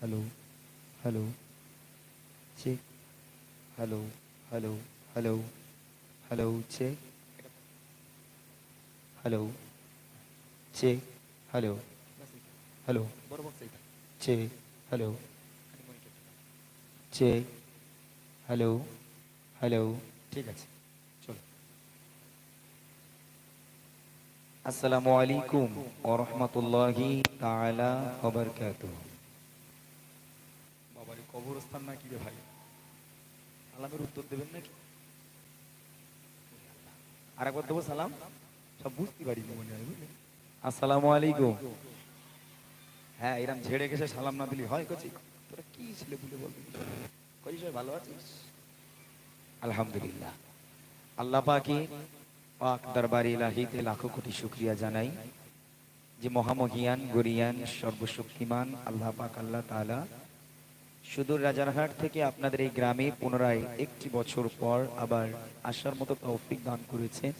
Hello hello check hello hello check hello hello hello hello check hello check hello hello বড় box এইটা check hello খানিক monitor check hello hello ঠিক আছে চলো। আসসালামু আলাইকুম ওয়া রাহমাতুল্লাহি তাআলা ওয়া বারাকাতুহু। বাবারে কবরস্থান না কি রে ভাই? সালামের উত্তর দেবেন নাকি? আরেকবার দেবো সালাম? সব বুঝতে পারিনি মনে হয়, বুঝলে? আলাইকুম। হ্যাঁ এরম ঝেড়ে গেছে সালাম না দিলি হয় কচি? তোরা কি ছেলে বলে বলবি? সবাই ভালো আছিস? আলহামদুলিল্লাহ। আল্লাহ পাকি পাক দরবারে ইলাহিতে লাখো কোটি শুকরিয়া জানাই যে মহামহিয়ান, গরিয়ান, সর্বশক্তিমান আল্লাহ পাক আল্লাহ তাআলা সুদূর রাজারহাট থেকে আপনাদের এই গ্রামে পুনরায় একটি বছর পর আবার আসার মতো তৌফিক দান করেছে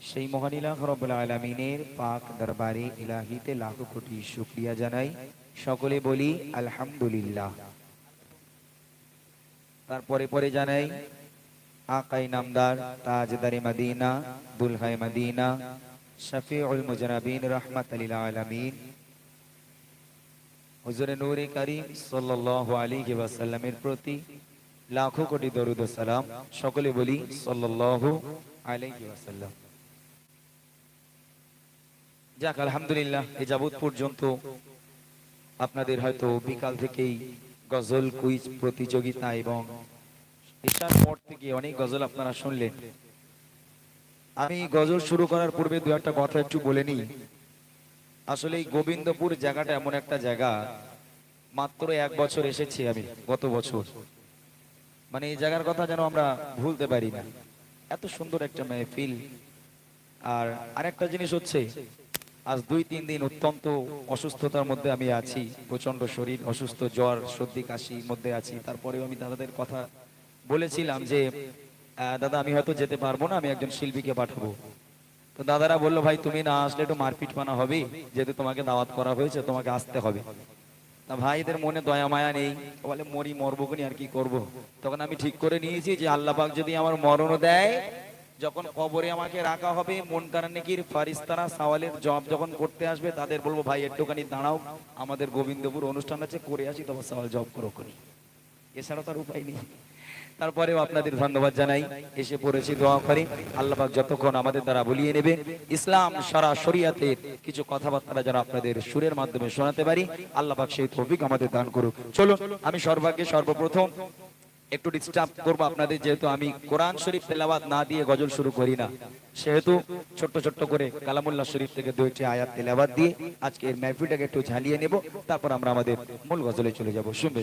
সেই মহান ইলাহ রব্বুল আলামিনের পাক দরবারে ইলাহিতে লাখো কোটি শুকরিয়া জানাই। সকলে বলি, আলহামদুলিল্লাহ। তারপরে পরে জানাই, আকাই নামদার, তাজদারে মাদিনা দুলহায় মদিনা, শফিউল মুজনাবিন রহমাত লিল আলামিন। হুজুরে নূরে কারীম সাল্লাল্লাহু আলাইহি ওয়াসাল্লামের প্রতি লাখো কোটি দরুদ ও সালাম সকলে বলি সাল্লাল্লাহু আলাইহি ওয়াসাল্লাম। যাক, আলহামদুলিল্লাহ এই যাবৎ পর্যন্ত আপনাদের হয়তো বিকাল থেকেই গজল, কুইজ প্রতিযোগিতা এবং এটার পর থেকে অনেক গজল আপনারা শুনলেন। আমি গজল শুরু করার পূর্বে দু একটা কথা একটু বলে নিই। আসলে এই গোবিন্দপুর জায়গাটা এমন একটা জায়গা, মাত্র এক বছর এসেছি আমি, গত বছর। মানে এই জায়গার কথা যেন আমরা ভুলতে পারি না। এত সুন্দর একটা মেহফিল আর আরেকটা জিনিস হচ্ছে, আজ দুই, তিন দিন অত্যন্ত অসুস্থতার মধ্যে আমি আছি প্রচণ্ড শরীর, অসুস্থ জ্বর, সর্দি কাশি মধ্যে আছি। তারপরেও আমি দাদাদের কথা বলেছিলাম যে দাদা, আমি হয়তো যেতে পারব না, আমি একজন শিল্পীকে পাঠাবো। তো দাদারা বলল, ভাই, তুমি না আসলে একটু মারপিট পানা হবে যেহেতু তোমাকে দাওয়াত করা হয়েছে, তোমাকে আসতে হবে। তা ভাইদের মনে দয়া, মায়া নেই। বলে, মরি, মরবো আর কি করব। তখন আমি ঠিক করে নিয়েছি যে, আল্লাহ পাক যদি আমার মরণও দেয়, যখন কবরে আমাকে রাখা হবে মন কারানিকির ফারিস্তারা সওয়ালের জব যখন করতে আসবে, তাদের বলব, ভাই, একটুখানি দাঁড়াও। আমাদের গোবিন্দপুর অনুষ্ঠান আছে করে আসি, তোমার সওয়াল জব করো করি এছাড়া তার উপায় নেই। তারপরেও আপনাদের ধন্যবাদ জানাই। এসে পড়েছি, দোয়া করে। আল্লাহ পাক যতক্ষণ আমাদের দ্বারা বলিয়ে নেবে, ইসলাম সারা শরিয়াতের কিছু কথাবার্তা যেন আপনাদের সুরের মাধ্যমে শোনাতে পারি। আল্লাহ পাক সেই তৌফিক আমাদের দান করুক। চলো আমি সর্বাগ্যে সর্বপ্রথম একটু ডিস্টার্ব করব আপনাদের, যেহেতু আমি কোরআন শরীফ তেলাওয়াত না দিয়ে গজল শুরু করি না। সেহেতু ছোট্ট ছোট্ট করে কালামুল্লাহ শরীফ থেকে দু একটি আয়াত তেলাওয়াত দিয়ে আজকে এর মেহফিলটাকে একটু ঝালিয়ে নেব। তারপর আমরা আমাদের মূল গজলে চলে যাব। শুনবে?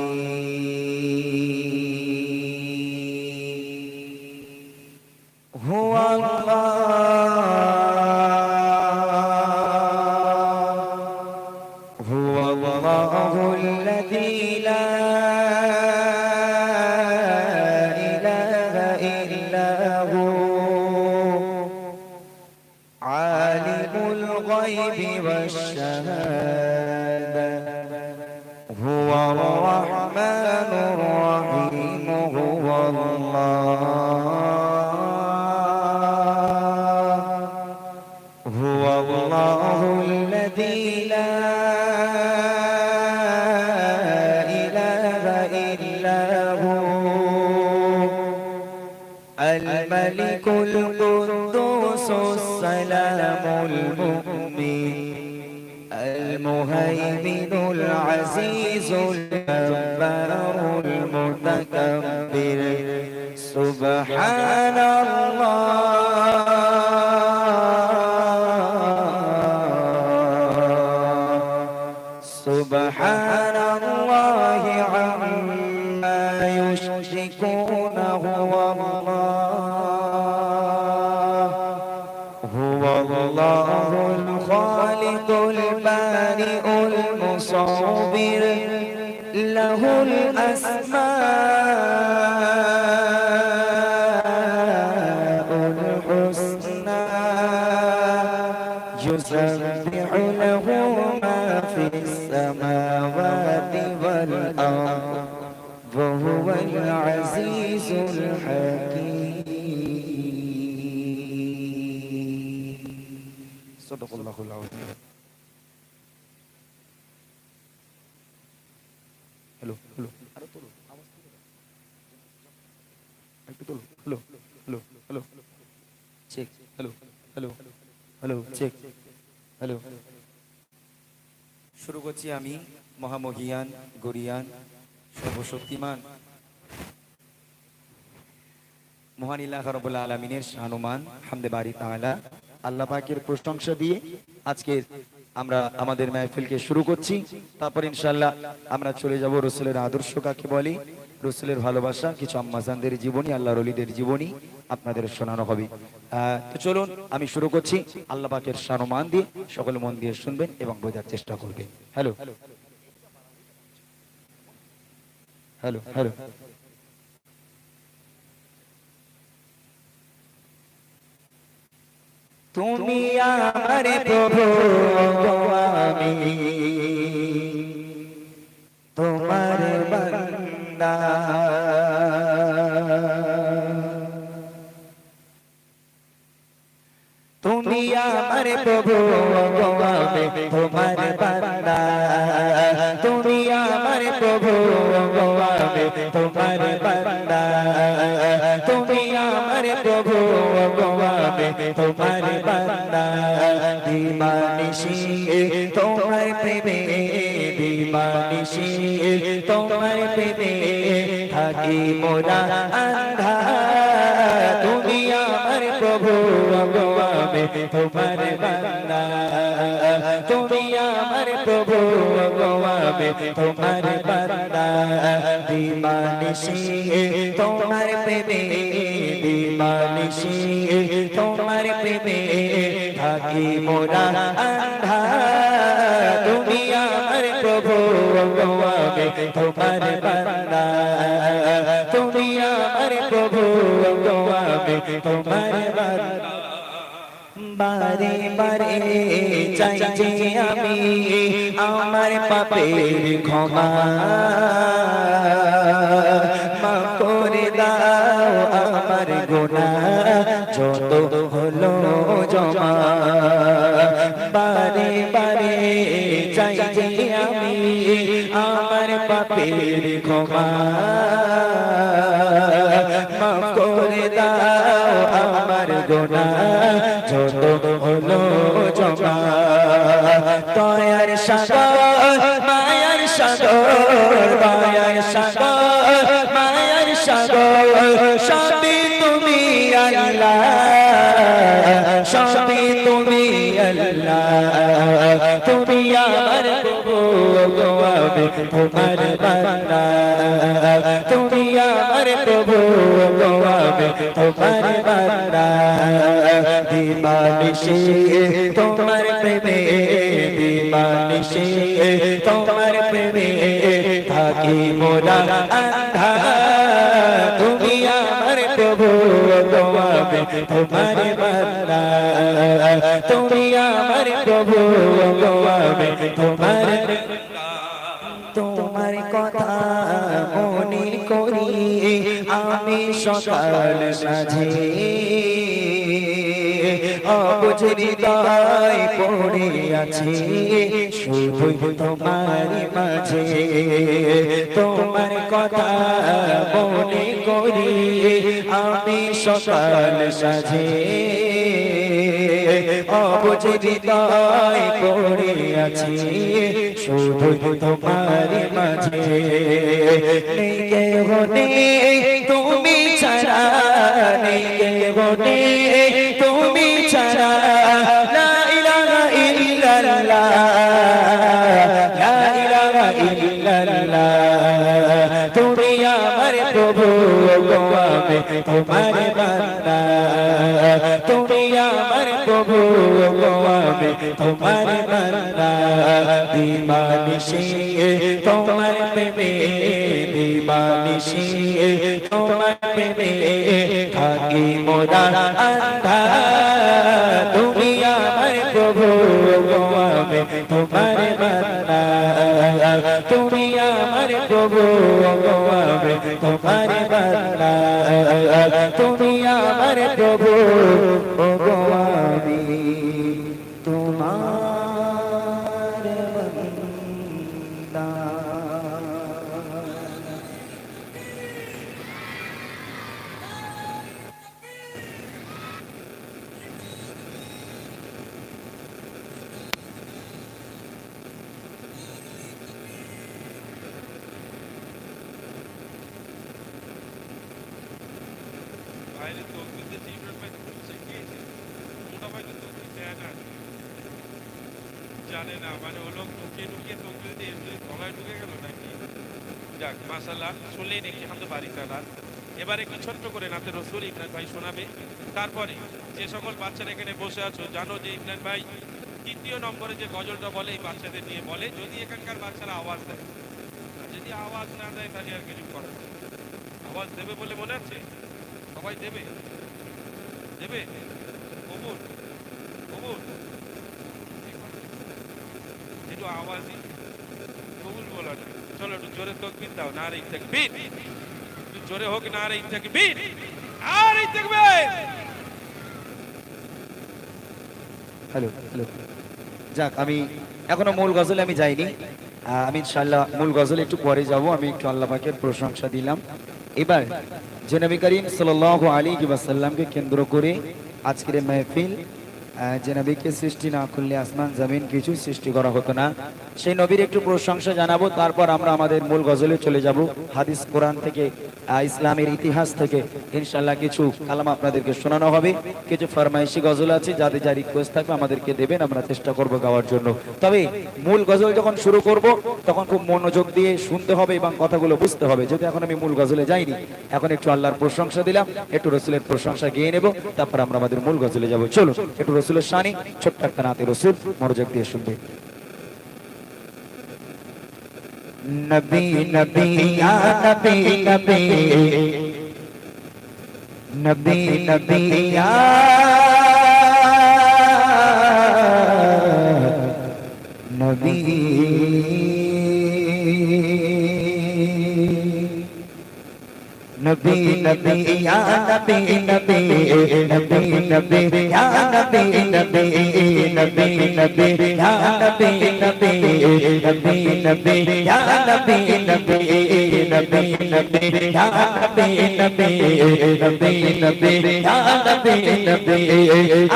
الله هو الله الذي لا المهيمن العزيز الجبار المتكبر. سبحان الله. في السماوات والأرض وهو العزيز الحكيم صدق الله العظيم হ্যালো হ্যালো আরো তোলো আওয়াজ তোলো একটু তোলো hello hello hello check hello hello hello check hello শুরু করছি আমি মহামহিয়ান, গরিয়ান, সর্বশক্তিমান। মহান ইল্লাহ রবুল্লা আলমিনের শানুমান, হামদে বাড়ি তাহলা আল্লাহ পাকের প্রশংসা দিয়ে আজকে আমরা আমাদের মাহফিলকে শুরু করছি। তারপর ইনশাল্লাহ আমরা চলে যাব রসুলের আদর্শ কাকে বলি? রসুলের ভালোবাসা, কিছু আম্মাজানদের জীবনী আল্লাহ রলিদের জীবনী আপনাদের শোনানো হবে। তো চলুন, আমি শুরু করছি। আল্লাহ পাকের শানুমান দিয়ে সকল মন দিয়ে শুনবেন এবং বোঝার চেষ্টা করবেন। হ্যালো হ্যালো হ্যালো তুমি আমার প্রভু, আমি। তোমার বান্দা তুমি আমার প্রভু গো আমি তোমার বান্দা। তুমি আমার প্রভু গো আমি তোমার বান্দা। তুমি আমার প্রভু আমি তোমার বান্দা। দিবানিশি তোমার প্রেমে দিবানিশি তোমার প্রেমে থাকি মোরা আন্ধা তুমি আমার প্রভু গো আমি তোমার বান্দা তুমি আমার প্রভু গো আমি তোমার বান্দা দিবানিশি তোমার প্রেমে দিবানিশি তোমার প্রেমে থাকি মোরা আন্ধা তুমি আমার প্রভু আমি তোমার বান্দা। তুমি আমার প্রভু আমি তোমার বারে বারে চাই যে আমি আমার পাপের ক্ষমা। মা করে দাও আমার গোনা যত হলো জমা। বারে বারে চাই পাপের ক্ষমা মা করে দাও আমার গোনা। যত হলো জমা। মায়ার তোমার বান্দা তুমি আমার প্রভু আমি তোমার বান্দা দিবানিশি তোমার প্রেমে দিবানিশি তোমার প্রেমে থাকি মোরা আন্ধা তুমি আমার প্রভু আমি তোমার বান্দা প্রভু আমি তোমার কথা মনে করি আমি সকাল সাঝে অবুঝ হৃদয় পড়ে আছে। শুধু তোমার মাঝে। তোমার কথা মনে করি আমি সকাল সাঝে অবুঝ পড়ে আছে শুধু তোমার মাঝে। নেই কেহ নেই, তুমি ছাড়া। নেই কেহ নেই, তুমি ছাড়া। তোমার তোমার বান্দা দিবানিশি তোমার প্রেমে দিবানিশি তোমার প্রেমে থাকি মোরা আন্ধা তুমি আমার প্রভু আমি তোমার বান্দা তুমি আমার প্রভু আমি তোমার বান্দা তুমি আমার প্রভু আমি তোমার এবার একটু ছোট্ট করে নাতে রসুল ইমরান ভাই শোনাবে। তারপরে যে সকল বাচ্চারা এখানে বসে আছো, জানো যে ইমরান ভাই তৃতীয় নম্বরে যে গজলটা বলে, এই বাচ্চাদের নিয়ে বলে। যদি এখানকার বাচ্চারা আওয়াজ দেয়, যদি আওয়াজ না দেয়, তাহলে আর কিছু করার আওয়াজ দেবে বলে মনে আছে? সবাই দেবে? দেবে? কবুল? কবুল? একটু আওয়াজই কবুল বলা চলো একটু জোরে তকবির দাও, না থাকবির একটু জোরে হোক না, আর এই থাকবির আর এই থাকবির হ্যালো হ্যালো। যাক, আমি এখনও মূল গজলে আমি যাইনি। আমি ইনশাল্লাহ মূল গজলে একটু পরে যাব, আমি একটু আল্লাহ পাকের প্রশংসা দিলাম। এবার যে নবী করিম সাল্লাল্লাহু আলাইহি ওয়াসাল্লামকে কেন্দ্র করে আজকের মেহফিল যে নবীকে সৃষ্টি না করলে আসমান, জমিন কিছু সৃষ্টি করা হতো না। সেই নবীর একটু প্রশংসা জানাব, তারপর আমরা আমাদের মূল গজলে চলে যাব। হাদিস কোরআন থেকে ইসলামের ইতিহাস থেকে ইনশাল্লাহ কিছু কালাম আপনাদেরকে শোনানো হবে। কিছু ফরমাইশি গজল আছে, যাদের যা রিকোয়েস্ট থাকবে আমাদেরকে দেবেন, আমরা চেষ্টা করব গাওয়ার জন্য। তবে মূল গজল যখন শুরু করব, তখন খুব মনোযোগ দিয়ে শুনতে হবে এবং কথাগুলো বুঝতে হবে। যদি এখন আমি মূল গজলে যাইনি, এখন একটু আল্লাহর প্রশংসা দিলাম, একটু রসুলের প্রশংসা গিয়ে নেব, তারপর আমরা আমাদের মূল গজলে যাব। চলো একটু রসুলের শানি ছোট্ট একটা নাতে রসুল মনোযোগ দিয়ে শুনবে নবী নবী ইয়া নবী নবী নবী নবী ইয়া নবী নবী নবী ইয়া নবী নবী নবী নবী ইয়া নবী নবী নবী নবী ইয়া নবী নবী নবী নবী ইয়া নবী নবী নবী নবী ইয়া নবী নবী নবী নবী ইয়া নবী নবী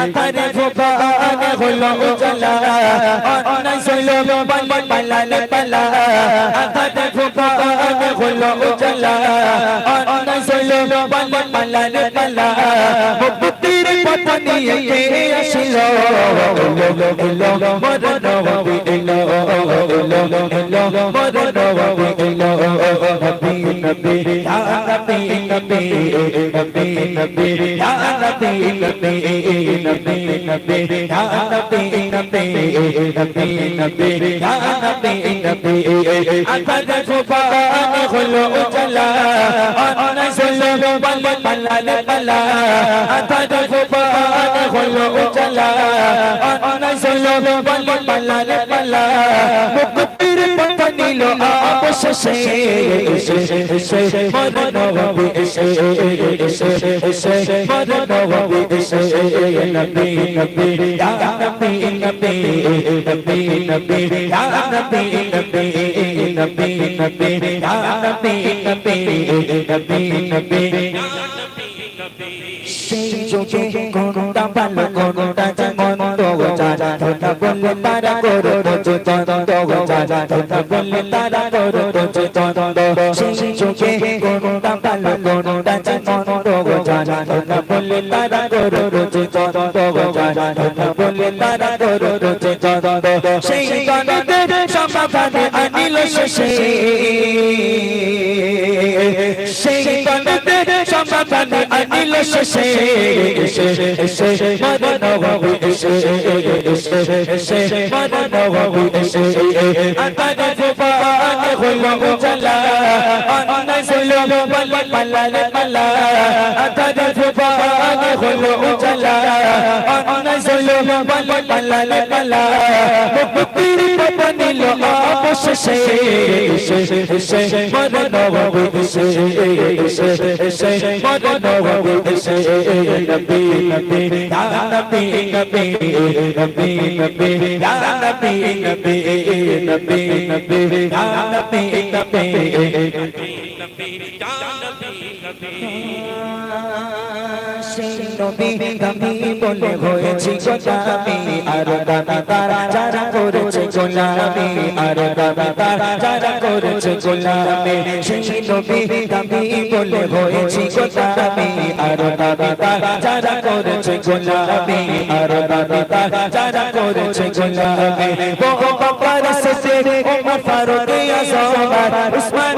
আতারে ফুবান হলো উজালা অনাই সইলো বালা বালা বালা আতারে ফুবান হলো উজালা অনাই সইলো বালা বালা বালা মুক্তির পথ নিয়ে কে আসিল এলো এলো মরণ হবে এলো এলো এলো মরণ হবে ইয়া ইয়া ইয়া ইয়া বালা বালা নিল অবশেষে। এসে এসে সেই যোগে কোনটা ভালো কোনটা তোটা বললে তারা করো তো যা তোটা বললে তারা করো তো তন্দ সেই যোগে কোনটা ভালো কোনটা শেষে সেই গণদের সমাধানে আনিল শেষে, এসে এসে মরণ হবে এসে এসে এসে মরণ হবে এসে আকারে ফুবান হলো উজালা, অন্যায় হলো পাল্লা রে পাল্লা তাদের ফুফানে হলো উজালা, অন্যায় হলো পাল্লা রে পাল্লা মুক্তির পথ অবশেষে মরণ বিদেশে মরণ বিদেশে নবী নবী ইয়া নবী নবী নবী নবী ইয়া নবী নবী নবী নবী ইয়া নবী নবী নবী ইয়া নবী নবী নবী নবী বলে হয়েছি গোলামি, আর দাবি তারা যারা করেছে গোলামি। আর বাবা যারা করেছে গোলামি, সেই নবী দামি বলে হয়েছি গোলামে। আর বাবা যারা করেছে গোলামি, আর বাবা যারা করেছে গোলামি। ও বাবার সে ওমর ফারুক আজম উসমান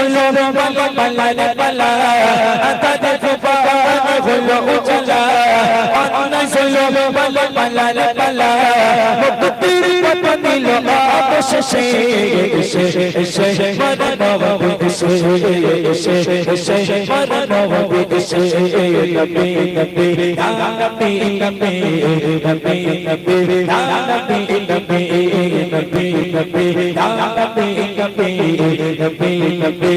পালা রে পালা আকারে ফুফা হলো উজালা অন্যায় হলো পালা পালা রে পালা মুক্তির পথ নিল অবশেষে এসে এসে মদন বিদেশে এসে এসে মদন বিদেশে নবী নবী ইয়া নবী নবী নবী নবী ইয়া নবী নবী নবী নবী ইয়া নবী নবী নবী নবী ইয়া নবী নবী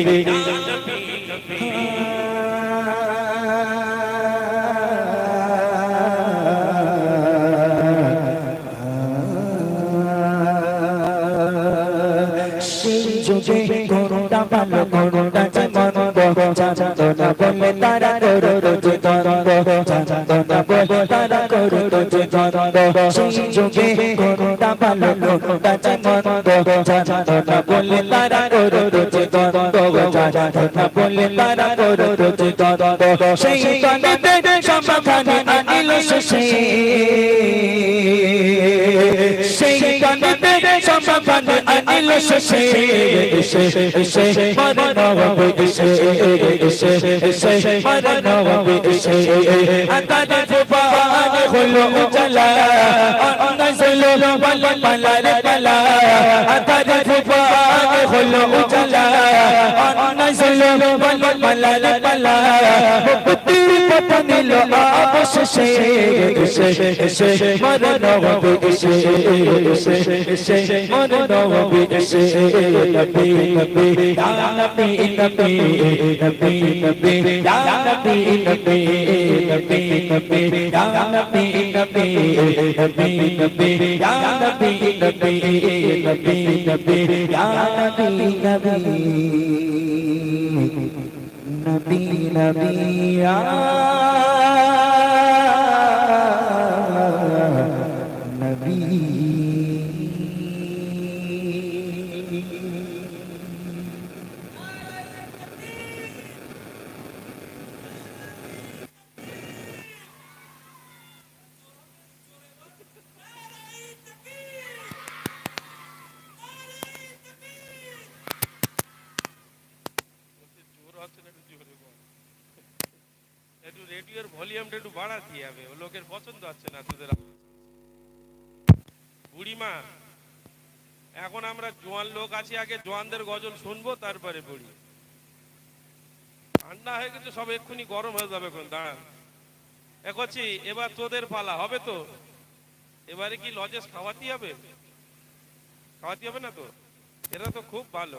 সেই যুগে গরুটা ভালো গরুটা যেমন জানতো না বলে তারা করো। করো যে দ্বন্দ্ব সেই যুগে গরুটা ভালো যেমন জানতো না বলে তারা করো যে দ্বন্দ্ব না বলে তারা করো যে দ্বন্দ্ব সেই দ্বন্দ্বে সমাধানে আনিল শেষে সেই দ্বন্দ্বে সমাধানে আনিল শেষে এসে এসে মরণ বিদেশে এসে এসে মরণ বিদেশে আতারে ফুফান হলো উজালা অন্যায় হলো পালা পালা রে পালা। আতারে ফুফান হলো উজালা অন্যায় হলো পালা পালা রে পালা। মুক্তির পথ নিল অবশেষে এসে এসে, মরণ বিদেশে এসে এসে মরণ বিদেশে নবী নবী নবী নবী নবী নবী নবী নবী নবী নবী ইয়া নবী নবী নবী নবী ইয়া নবী নবী নবী নবী ইয়া নবী নবী নবী নবী ইয়া নবী জোর হচ্ছে না একটু জোরে বল একটু রেডিওর ভলিউমটা একটু বাড়াতে হবে ও লোকের পছন্দ হচ্ছে না তোদের বুড়িমা, এখন আমরা জোয়ান লোক আছি, আগে জোয়ানদের গজল শুনব, তারপরে বুড়ি। ঠান্ডা হয়ে গেছে, সব এক্ষুনি গরম হয়ে যাবে এখন, দাঁড়ান। এ করছি, এবার তোদের পালা, হবে তো? এবারে কি লজেস খাওয়াতে হবে? খাওয়াতে হবে না তো? এরা তো খুব ভালো।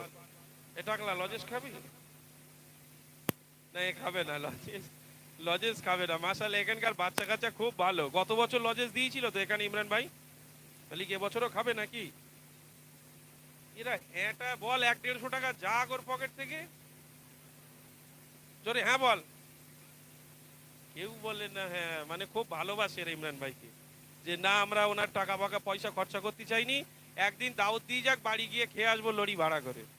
এটা লজেস খাবি? না, এ খাবে না, লজেস। লজেস খাবে না। মাসাল এখানকার বাচ্চা কাচ্চা খুব ভালো। গত বছর লজেস দিয়েছিল তো এখানে ইমরান ভাই? তাহলে কি বছরও খাবে নাকি? এরা এটা বল এক দেড়শো টাকা যা ওর পকেট থেকে। জোরে হ্যাঁ বল। কেউ বলে না হ্যাঁ মানে খুব ভালোবাসে এরা ইমরান ভাইকে। যে না, আমরা ওনার টাকা ফাকা পয়সা খরচা করতে চাইনি। একদিন দাওয়াত দিয়ে যাক, বাড়ি গিয়ে খেয়ে আসব লড়ি ভাড়া করে।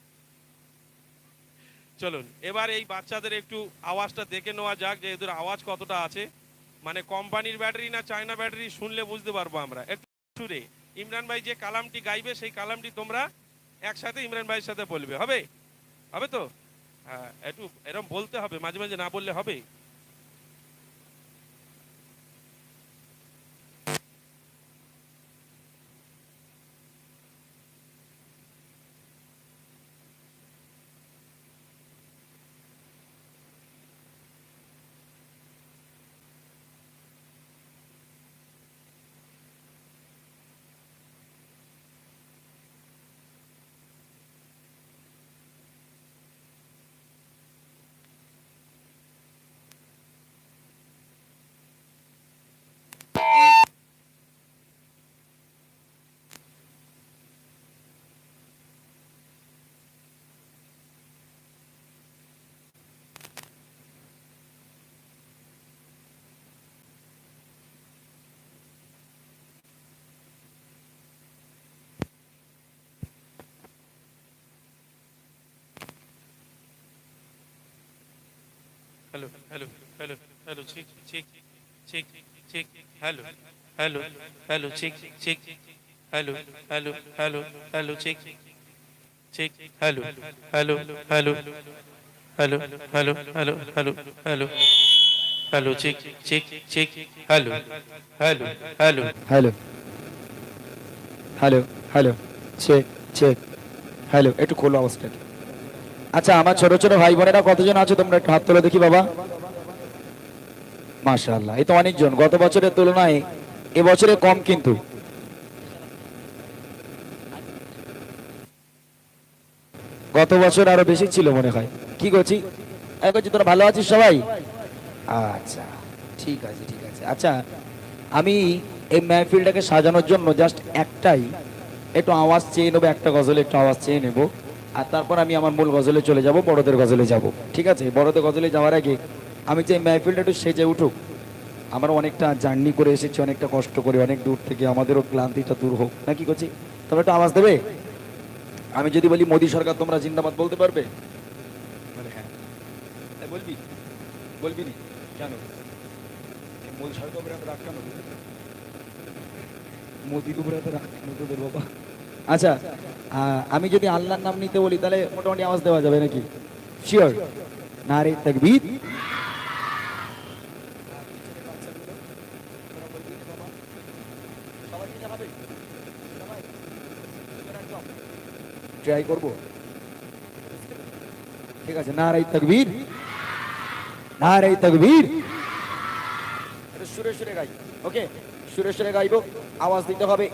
চলুন, এবার এই বাচ্চাদের একটু আওয়াজটা দেখে নেওয়া যাক যে এদের আওয়াজ কতটা আছে। মানে কোম্পানির ব্যাটারি না চায়না ব্যাটারি শুনলে বুঝতে পারব আমরা। একটু সুরে, ইমরান ভাই যে কালামটি গাইবে, সেই কালামটি তোমরা একসাথে ইমরান ভাইয়ের সাথে বলবে, হবে? হবে তো? হ্যাঁ একটু এরকম বলতে হবে, মাঝে মাঝে না বললে হবে। হ্যালো হ্যালো হ্যালো হ্যালো ঠিক ঠিক ঠিক ঠিক হ্যালো হ্যালো হ্যালো ঠিক ঠিক হ্যালো হ্যালো হ্যালো হ্যালো ঠিক ঠিক hello hello hello hello hello hello hello hello hello ঠিক ঠিক ঠিক hello hello hello hello hello hello check check hello একটু খোলো অবস্থা আচ্ছা আমার ছোট ছোট ভাই বোনেরা কতজন আছে তোমরা একটু হাত তোলো দেখি বাবা। মাশাআল্লাহ, এই তো অনেকজন গত বছরের তুলনায় এবছরে কম কিন্তু। গত বছর আরও বেশি ছিল মনে হয়। কি করছি? করছি, তোরা ভালো আছিস সবাই? আচ্ছা ঠিক আছে ঠিক আছে। আচ্ছা আমি এই মেহফিলটাকে সাজানোর জন্য জাস্ট একটাই, একটু আওয়াজ চেয়ে নেব, একটা গজলে একটু আওয়াজ চেয়ে নেব। আর তারপর আমি আমার মূল গজলে চলে যাব, বড়দের গজলে যাব। ঠিক আছে? বড়দের গজলে যাওয়ার আগে আমি যে মেহফিলটা একটু সেজে উঠুক। আমরা অনেকটা জার্নি করে এসেছি, অনেকটা কষ্ট করে, অনেক দূর থেকে আমাদেরও ক্লান্তিটা দূর হোক। নাকি করছি তবে একটু আওয়াজ দেবে? আমি যদি বলি, মোদী সরকার তোমরা জিন্দাবাদ বলতে পারবে? হ্যাঁ। বলবি? বলবি নি? মোদী সরকার উপরে বাবা? আচ্ছা আমি যদি আল্লাহর নাম নিতে বলি, তাহলে মোটামুটি আওয়াজ দেওয়া যাবে নাকি? শিওর নারে তাকবীর। ট্রাই করব। ঠিক আছে নারাই তাকবীর। নারাই তাকবীর। সুরে সুরে গাই। ওকে সুরে সুরে গাইবো, আওয়াজ দিতে হবে।